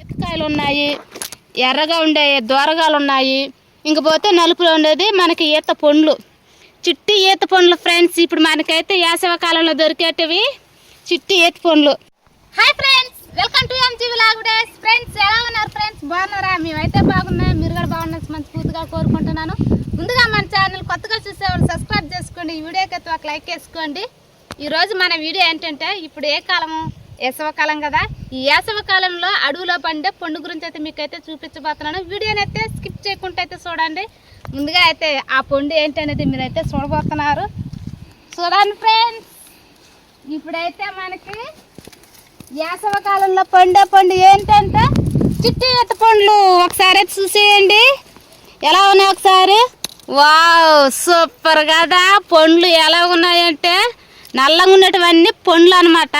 ఎత్తకాయలు ఉన్నాయి ఎర్రగా ఉండే దూరగాలు ఉన్నాయి ఇంకపోతే నలుపులో ఉండేది మనకి ఈత పండ్లు. చిట్టి ఈత పండ్లు ఫ్రెండ్స్ ఇప్పుడు మనకైతే వేసవ కాలంలో దొరికేటివి చిట్టి ఈత పండ్లు. Hi friends welcome to MG vlog friends ఎలా ఉన్నారు ఫ్రెండ్స్? బాగున్నారా? మేమైతే బాగున్నాయి మీరు కూడా బాగున్నారు మంచి పూర్తిగా కోరుకుంటున్నాను. ముందుగా మన ఛానల్ కొత్తగా చూసేవాళ్ళు సబ్స్క్రైబ్ చేసుకోండి ఈ వీడియోకి అయితే ఒక లైక్ వేసుకోండి. ఈరోజు మన వీడియో ఏంటంటే ఇప్పుడు ఏ కాలము? వేసవకాలం కదా. ఈ వేసవకాలంలో అడవిలో పండే పండు గురించి అయితే మీకైతే చూపించబోతున్నాను. వీడియోని అయితే స్కిప్ చేయకుండా అయితే చూడండి. ముందుగా అయితే ఆ పండు ఏంటి అనేది మీరైతే చూడబోతున్నారు. చూడండి ఫ్రెండ్స్ ఇప్పుడైతే మనకి వేసవ కాలంలో పండే పండు ఏంటంటే? చిట్టి ఎత్త పండ్లు. ఒకసారి అయితే చూసేయండి. ఎలా ఉన్నాయి ఒకసారి? వావ్ సూపర్ కదా. పండ్లు ఎలా ఉన్నాయంటే నల్లగా ఉన్నటువన్నీ పండ్లు అనమాట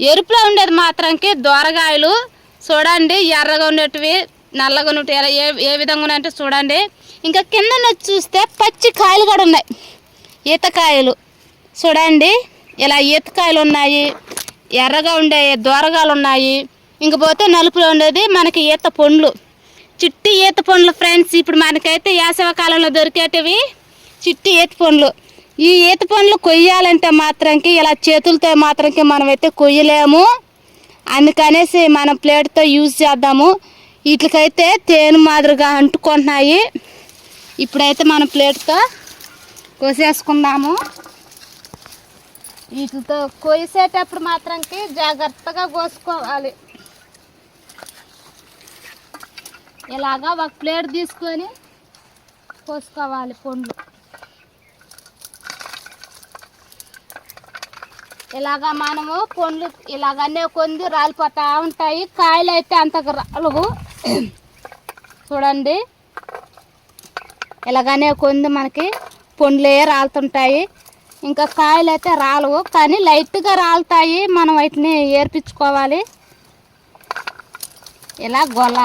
ఎరుపులో ఉండేది మాత్రంకి దోరగాయలు చూడండి ఎర్రగా ఉండేటివి నల్లగా ఉన్నట్టు ఎలా- ఏ ఏ విధంగా ఉన్నాయంటే చూడండి. ఇంకా కింద చూస్తే పచ్చి కాయలు కూడా ఉన్నాయి. ఈతకాయలు చూడండి ఇలా ఈతకాయలు ఉన్నాయి ఎర్రగా ఉండే దోరగాలు ఉన్నాయి. ఇంకపోతే నలుపులో ఉండేది మనకి ఈత పండ్లు. చిట్టి ఈత పండ్లు ఫ్రెండ్స్ ఇప్పుడు మనకైతే వేసవ కాలంలో దొరికేటివి చిట్టి ఈత పండ్లు. ఈ ఈత పండ్లు కొయ్యాలంటే మాత్రంకి ఇలా చేతులతో మాత్రంకి మనమైతే కొయ్యలేము. అందుకనేసి మనం ప్లేట్తో యూజ్ చేద్దాము. వీటికైతే తేనె మాదిరిగా అంటుకుంటున్నాయి. ఇప్పుడైతే మనం ప్లేట్తో కోసేసుకుందాము. వీటితో కోసేటప్పుడు మాత్రంకి జాగ్రత్తగా కోసుకోవాలి. ఇలాగా ఒక ప్లేట్ తీసుకొని కోసుకోవాలి పండ్లు. ఇలాగా మనము పండ్లు ఇలాగనే కొంది రాలిపోతూ ఉంటాయి. కాయలు అయితే అంత రాలవు. చూడండి. ఇలాగనే కొంది మనకి పండ్లే రాలుతుంటాయి. ఇంకా కాయలు అయితే రాలవు. కానీ లైట్గా రాలుతాయి. మనం వాటిని ఏర్పించుకోవాలి. ఇలా గొల.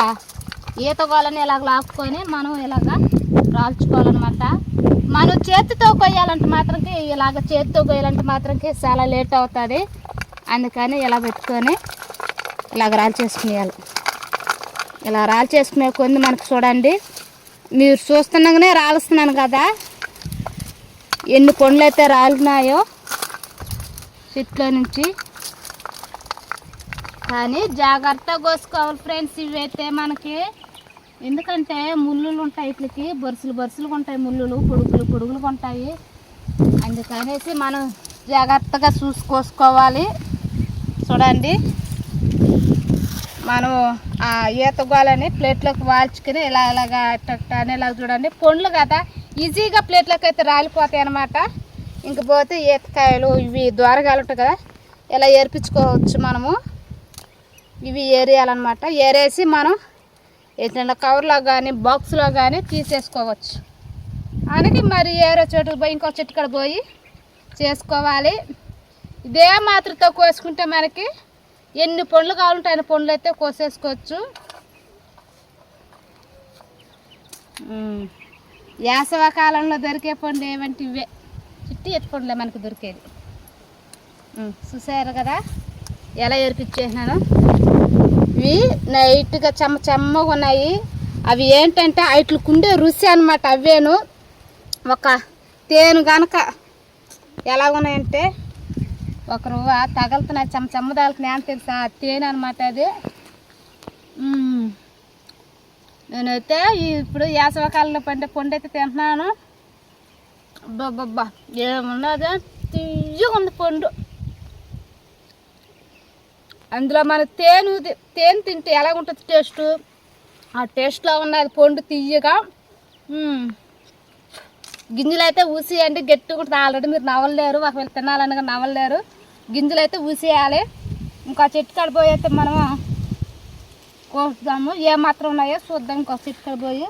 ఈత గొలని ఇలాగ లాక్కొని మనం ఇలాగ రాల్చుకోవాలన్నమాట. మనం చేతితో కొయ్యాలంటే మాత్రంకి ఇలాగ చేతితో కొయ్యాలంటే మాత్రంకి చాలా లేట్ అవుతుంది. అందుకని ఇలా పెట్టుకొని ఇలాగ రాలు చేసుకునేయాలి ఇలా రాలు చేసుకునే కొంది మనకు చూడండి. మీరు చూస్తున్నాగానే రాలుస్తున్నాను కదా. ఎన్ని కొండలు అయితే రాలినాయో చెట్లో నుంచి. కానీ జాగ్రత్తగా కోసుకోవాలి ఫ్రెండ్స్ ఇవైతే మనకి ఎందుకంటే ముళ్ళులు ఉంటాయి ఇట్లకి బొరుసులు బొరుసులు ఉంటాయి ముళ్ళులు పొడుగులు పొడుగులు ఉంటాయి. అందుకనేసి మనం జాగ్రత్తగా చూసుకోసుకోవాలి చూడండి. మనం ఆ ఈత గోలని ప్లేట్లోకి వాల్చుకుని ఇలా ఇలాగా అట్ట అని ఇలా చూడండి. పండ్లు కదా ఈజీగా ప్లేట్లోకి అయితే రాలిపోతాయి అన్నమాట. ఇంక పోతే ఈతకాయలు ఇవి ద్వారకాయలు ఉంటాయి కదా ఇలా ఏర్పించుకోవచ్చు మనము. ఇవి ఏరేయాలన్నమాట. ఏరేసి మనం ఏదైనా కవర్లో కానీ బాక్స్లో కానీ తీసేసుకోవచ్చు. అందుకే మరి ఏరో చోటుకు పోయి ఇంకో చెట్టు కాడ పోయి చేసుకోవాలి. ఇదే మాత్రతో కోసుకుంటే మనకి ఎన్ని పండ్లు కావాలంటే ఆయన పండ్లు అయితే కోసేసుకోవచ్చు. ఉమ్. వేసవ కాలంలో దొరికే పండ్లు ఏమంటే ఇవే చుట్టి ఎత్తు పండ్లే మనకు దొరికేది. చూసారు కదా? ఎలా ఏర్పించేసినాను ఇవి నైట్గా చెమ్మ చెమ్మగా ఉన్నాయి. అవి ఏంటంటే వాటికి ఉండే రుచి అనమాట అవేను. ఒక తేను గనక ఎలా ఉన్నాయంటే ఒక రువ్వ తగలుతున్నాయి చెమ్మ చెమ్మ తగలుతున్నాయి అని తెలుసా? తేనె అనమాట అది. నేనైతే ఇప్పుడు వేసవకాలంలో పండే పండు అయితే తింటున్నాను. అబ్బబ్బబ్బా ఏమున్నదే? తీయగా ఉంది పండు. అందులో మన తేను తేనె తింటే ఎలా ఉంటుంది టేస్ట్? ఆ టేస్ట్లో ఉన్నది పండు తీయగా గింజలు అయితే ఊసేయండి గట్టి కూడా ఆల్రెడీ మీరు నవ్వలేరు ఒకవేళ తినాలనగా నవ్వలేరు గింజలు అయితే ఊసేయాలి. ఇంకా చెట్టు కాడ పోయి అయితే మనము కోస్తాము. ఏమాత్రం ఉన్నాయో చూద్దాం ఇంకో చెట్టు కాడ పోయి.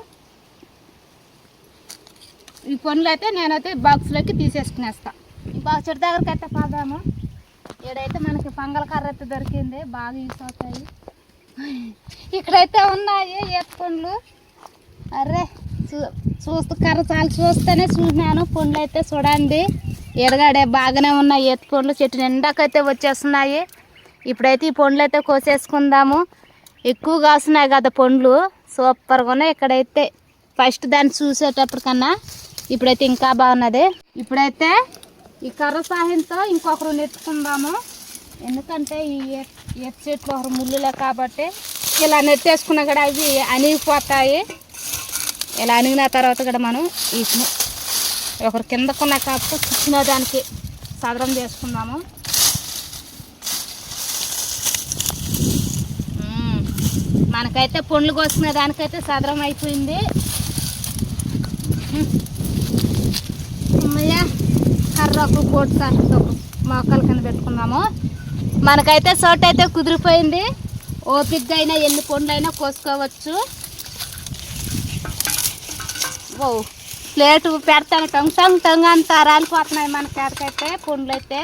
ఈ పనులు అయితే నేనైతే బాక్స్లోకి తీసేసుకునేస్తాను ఈ బాక్స్ చెట్టు దగ్గరికి అయితే పోదాము ఇక్కడైతే మనకి పంగల కర్ర అయితే దొరికింది బాగా యూస్ అవుతాయి. ఇక్కడైతే ఉన్నాయి ఏత పండ్లు అరే చూ చూస్తూ కర్ర చాలా చూస్తేనే చూసినాను. పండ్లు అయితే చూడండి. ఎడగాడే బాగానే ఉన్నాయి ఏత పండ్లు చెట్టు నిండాకైతే వచ్చేస్తున్నాయి. ఇప్పుడైతే ఈ పండ్లు అయితే కోసేసుకుందాము. ఎక్కువ కాస్తున్నాయి కదా పండ్లు. సూపర్గా ఉన్నాయి. ఇక్కడైతే ఫస్ట్ దాన్ని చూసేటప్పటికన్నా ఇప్పుడైతే ఇంకా బాగున్నది. ఇప్పుడైతే ఈ కర్ర సాయంతో ఇంకొకరు నెట్టుకుందాము. ఎందుకంటే ఈ ఏ- చెట్లు ఒకరు ముళ్ళులే కాబట్టి ఇలా నెట్టేసుకున్న కూడా అవి అణిగిపోతాయి. ఇలా అనిగిన తర్వాత కూడా మనం ఈ ఒకరు కిందకున్న కాబట్టి కూర్చునే దానికి సదరం చేసుకుందాము. మనకైతే పండ్లు కోసుకునే దానికైతే సదరం అయిపోయింది. కర్ర ఒక కోటి కర్రతో ఒక కింద పెట్టుకుందాము మనకైతే చోట అయితే కుదిరిపోయింది. ఓపిక్గా అయినా ఎన్ని పండ్లు అయినా కోసుకోవచ్చు. ఓ ప్లేట్ పెడతాను. టంగ్ టంగ్ టంగ్ అంత రాలిపోతున్నాయి మన కాడకైతే పండ్లు అయితే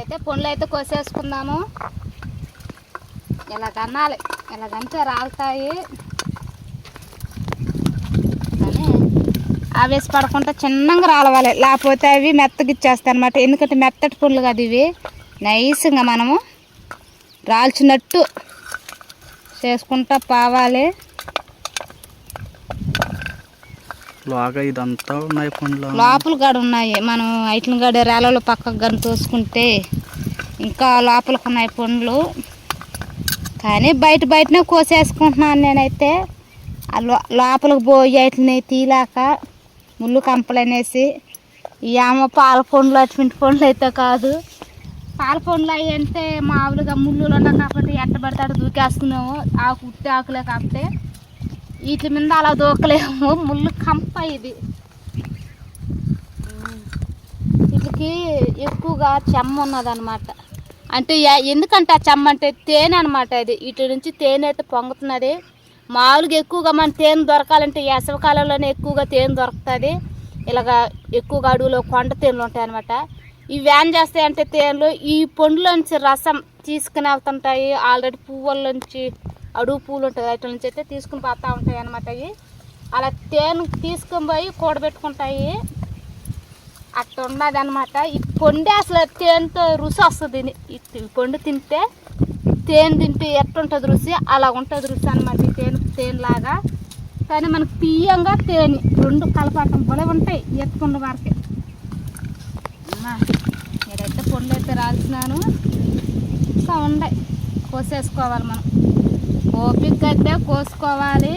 అయితే పండ్లు అయితే కోసేసుకుందాము. ఇలా కన్నాలి. ఇలాగంటే రాలుతాయి కానీ ఆవేశ పడకుండా చిన్నగా రాలవాలి. లేకపోతే అవి మెత్తగా ఇచ్చేస్తాయి అనమాట ఎందుకంటే మెత్తటి పండ్లు కదా ఇవి. నైస్గా మనము రాల్చినట్టు చేసుకుంటా పావాలి. లాగా ఇదంతా ఉన్నాయి పండ్లు లోపల గడ ఉన్నాయి. మనం ఐట్ల గడ రేలలో పక్కకు గని తోసుకుంటే ఇంకా లోపలికి ఉన్నాయి పండ్లు కానీ బయట బయటనే కోసేసుకుంటున్నాను నేనైతే. ఆ లో లోపలికి పోయి వాటిని తీలాక ముళ్ళు కంపలనేసి అనేసి ఏమో పాల పండ్లు అటువంటి పండ్లు అయితే కాదు. పాల పండ్లు అవి అంటే మామూలుగా ముళ్ళులో ఉన్నాయి కాబట్టి ఎట్టబడితే అటు దూకేస్తున్నాము. ఆకు ఉట్టి ఆకులే కాకపోతే వీటి మీద అలా దూకలేము. ముళ్ళు కంప ఇది. వీటికి ఎక్కువగా చెమ్మ ఉన్నదన్నమాట. అంటే ఎందుకంటే ఆ చెమ్మ అంటే తేనె అనమాట ఇది వీటి నుంచి తేనె అయితే పొంగుతున్నది. మామూలుగా ఎక్కువగా మన తేనె దొరకాలంటే వేసవకాలంలోనే ఎక్కువగా తేనె దొరుకుతుంది. ఇలాగ ఎక్కువగా అడవులో కొండ తేనెలు ఉంటాయి అనమాట ఇవి వ్యాన్ చేస్తాయంటే తేనెలు ఈ పండులోంచి రసం తీసుకుని వెళ్తుంటాయి. ఆల్రెడీ పువ్వుల్లోంచి అడుగు పూలు ఉంటాయి వాటి నుంచి అయితే తీసుకుని పోతూ ఉంటాయి అనమాట అవి. అలా తేనె తీసుకొని పోయి కూడబెట్టుకుంటాయి. అట్లా ఉన్నది అనమాట ఈ పొండి అసలు తేనెతో రుచి వస్తుంది. ఈ పండు తింటే తేనె తింటే ఎట్టుంటుంది రుచి? అలా ఉంటుంది రుచి అనమాట ఈ తేనె తేనెలాగా. కానీ మనకు తీయంగా తేనె రెండు కలపాటం భలే ఉంటాయి ఎత్తుకున్న వారికి. అమ్మా నేనైతే పండ్లు అయితే రాల్చినాను. ఇంకా ఉండే కోసేసుకోవాలి మనం. ఓపిక అయితే కోసుకోవాలి.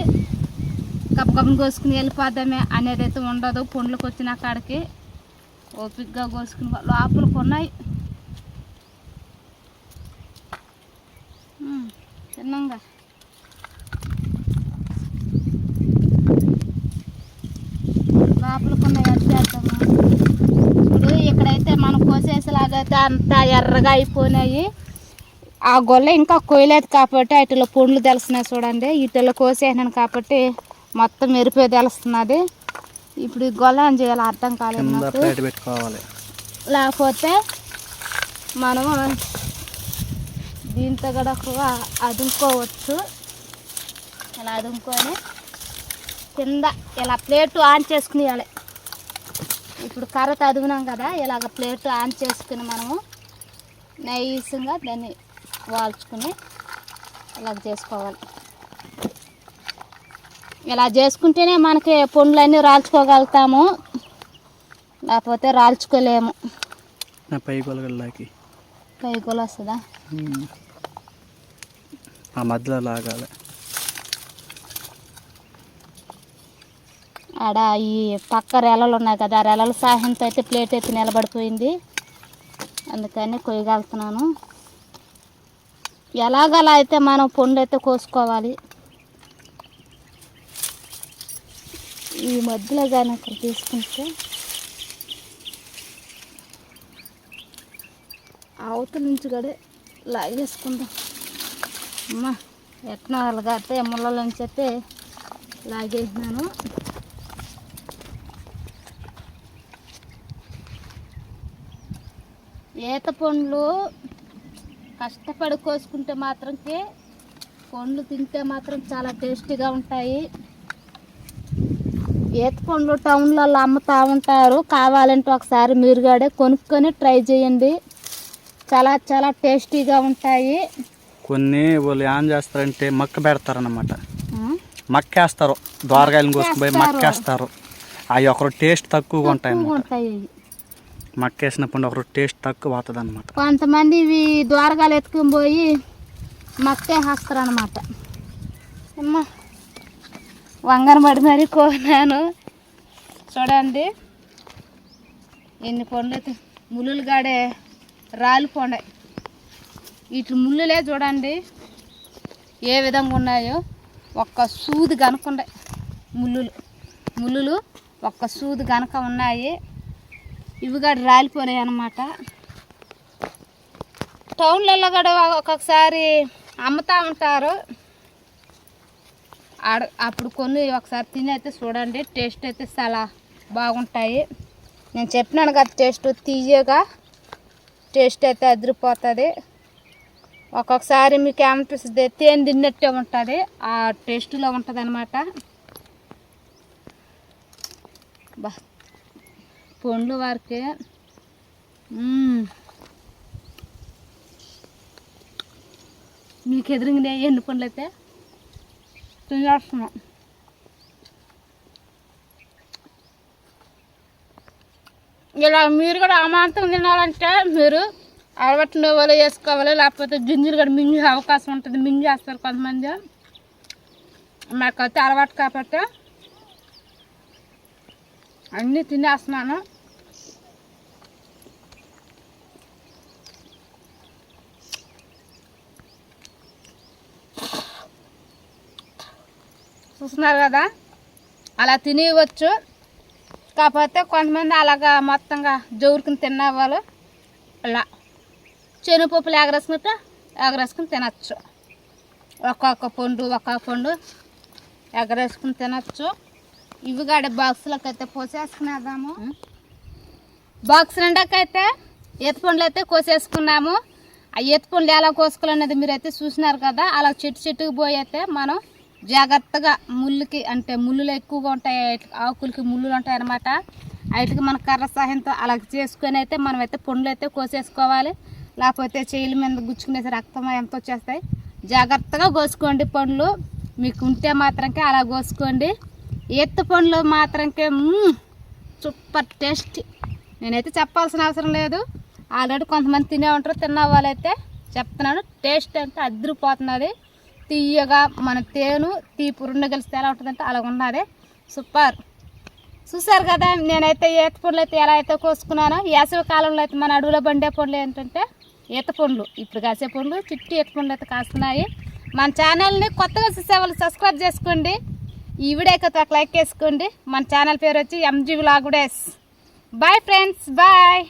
గబగబం కోసుకుని వెళ్ళిపోదామే అనేది అయితే ఉండదు. పండ్లకు వచ్చిన కాడికి ఓపికగా కోసుకుని లోపలికి ఉన్నాయి చిన్నంగా. లోపలికి ఉన్నాయి వచ్చేద్దాము ఇప్పుడు ఇక్కడైతే మనం కోసేసేలాగైతే అంత ఎర్రగా అయిపోయినాయి. ఆ గొల్ల ఇంకా కొయ్యలేదు కాబట్టి వాటిలో పండ్లు తెలుస్తున్నాయి చూడండి. వీటిలో కోసేసినాను కాబట్టి మొత్తం మెరిపే తెలుస్తున్నది. ఇప్పుడు ఈ గొల్ల ఏం చేయాలో అర్థం కాలేదు లేకపోతే మనము దీంతో కూడా అదుముకోవచ్చు. ఇలా అదుముకొని కింద ఇలా ప్లేట్ ఆన్ చేసుకునేయాలి. ఇప్పుడు కర్రతో అదుగునాం కదా ఇలాగ ప్లేట్ ఆన్ చేసుకుని మనము నైస్గా దాన్ని వాల్చుకుని ఇలాగ చేసుకోవాలి. ఇలా చేసుకుంటేనే మనకి పండ్లన్నీ రాల్చుకోగలుగుతాము లేకపోతే రాల్చుకోలేము. పై గొలగల్లాకి. కైగోలు వస్తుందా? ఆ మధ్యలో లాగాలి. ఆడ ఈ పక్క రెలలు ఉన్నాయి కదా ఆ రెలల సహాయంతో అయితే ప్లేట్ అయితే నిలబడిపోయింది. అందుకని కొయ్యగలుగుతున్నాను. ఎలాగలా అయితే మనం పండు అయితే కోసుకోవాలి. ఈ మధ్యలో కానీ అక్కడ తీసుకుంటే. అవతల నుంచి కూడా లాగేసుకుందాం. అమ్మ ఎట్లా అలాగైతే ముళ్ళ నుంచి అయితే లాగేసినాను. ఈత పండ్లు కష్టపడి కోసుకుంటే మాత్రంకి పండ్లు తింటే మాత్రం చాలా టేస్టీగా ఉంటాయి. ఈత పండ్లు టౌన్లలో అమ్ముతూ ఉంటారు. కావాలంటే ఒకసారి మీరు కూడా కొనుక్కొని ట్రై చేయండి. చాలా చాలా టేస్టీగా ఉంటాయి. కొన్ని వాళ్ళు ఏం చేస్తారంటే మక్క పెడతారన్నమాట. ఉమ్, మక్కేస్తారు. దోరగాయలను కోసుకుపోయి మక్కేస్తారు. మక్కేస్తారు. అవి ఒకరు టేస్ట్ తక్కువగా ఉంటాయి. మక్కేసినప్పుడు ఒకరు టేస్ట్ తక్కువ అవుతుంది అనమాట కొంతమంది ఇవి ద్వారగాలు ఎత్తుకుని పోయి మక్కేసేస్తారు అనమాట అమ్మా వంగనబడి మరి కోనాను చూడండి. ఎన్ని పండ్లు అయితే ముళ్ళులు గాడే రాలిపోండాయి వీటి ముళ్ళులే చూడండి. ఏ విధంగా ఉన్నాయో. ఒక్క సూది కనుకుండే ముళ్ళులు. ముళ్ళులు ఒక్క సూది కనుక ఉన్నాయి. ఇవి కూడా రాలిపోయాయి అన్నమాట. టౌన్లలో కూడా ఒక్కొక్కసారి అమ్ముతా ఉంటారు. ఆడ అప్పుడు కొన్ని ఒకసారి తిని అయితే చూడండి. టేస్ట్ అయితే చాలా బాగుంటాయి. నేను చెప్పినాను కదా టేస్ట్ తీయగా టేస్ట్ అయితే అదిరిపోతుంది. ఒక్కొక్కసారి మీకు ఏమనిపిస్తుంది తేనె తిన్నట్టే ఉంటుంది. ఆ టేస్ట్లో ఉంటుంది అనమాట బా పండ్లు వారికి. మీకు ఎదురుగానే ఎన్ని పండ్లు అయితే తినేస్తున్నాం. ఇలా మీరు కూడా అమాంతం తినాలంటే మీరు అలవాటు వాళ్ళు వేసుకోవాలి లేకపోతే గింజలు కూడా మింగే అవకాశం ఉంటుంది మింగేస్తారు కొంతమంది. మాకైతే అలవాటు కాబట్టి అన్నీ తినేస్తున్నాను. చూస్తున్నారు కదా? అలా తినేయవచ్చు. కాకపోతే కొంతమంది అలాగా మొత్తంగా జోరుకుని తిన్నవాళ్ళు అలా శనగపప్పులు ఎగరేసుకుంటే ఎగరేసుకుని తినచ్చు. ఒక్కొక్క పండు ఒక్కొక్క పండు ఎగరేసుకుని తినచ్చు. ఇవి కాడ బాక్సులకు అయితే పోసేసుకునేద్దాము బాక్స్ నిండాకైతే ఈత పండ్లు అయితే కోసేసుకున్నాము. ఆ ఈత పండ్లు ఎలా కోసుకోవాలనేది మీరు అయితే చూసినారు కదా అలా చెట్టు చెట్టుకు పోయి అయితే మనం జాగ్రత్తగా ముళ్ళుకి అంటే ముళ్ళులు ఎక్కువగా ఉంటాయి ఆకులకి ముళ్ళులు ఉంటాయి అన్నమాట వాటికి మన కర్ర సహాయంతో అలా చేసుకొని అయితే మనం అయితే పండ్లు అయితే కోసేసుకోవాలి. లేకపోతే చేయిల మీద గుచ్చుకునేసి రక్తం ఎంత వచ్చేస్తాయి? జాగ్రత్తగా కోసుకోండి పండ్లు. మీకు ఉంటే మాత్రంకే అలా కోసుకోండి. ఎత్తు పండ్లు మాత్రంకే సూపర్ టేస్ట్. నేనైతే చెప్పాల్సిన అవసరం లేదు. ఆల్రెడీ కొంతమంది తినే ఉంటారు తిన్న వాళ్ళైతే చెప్తున్నాను టేస్ట్ అంటే అదిరిపోతున్నది. తీయగా మన తేను తీపి రెండు ఎలా ఉంటుందంటే అలా ఉన్నది. సూపర్. చూసారు కదా నేనైతే ఈత పండ్లు అయితే ఎలా అయితే కోసుకున్నానో. వేసవి కాలంలో అయితే మన అడవిలో బండే పండ్లు ఏంటంటే ఈత పండ్లు. ఇప్పుడు కాసే పండ్లు చుట్టూ ఈత పండ్లు అయితే కాస్తున్నాయి. మన ఛానల్ని కొత్తగా చూసే వాళ్ళు సబ్స్క్రైబ్ చేసుకోండి. ఈ వీడియోకి ఒక లైక్ వేసుకోండి. మన ఛానల్ పేరు వచ్చి ఎంజీ వ్లాగుడేస్ బాయ్ ఫ్రెండ్స్ బాయ్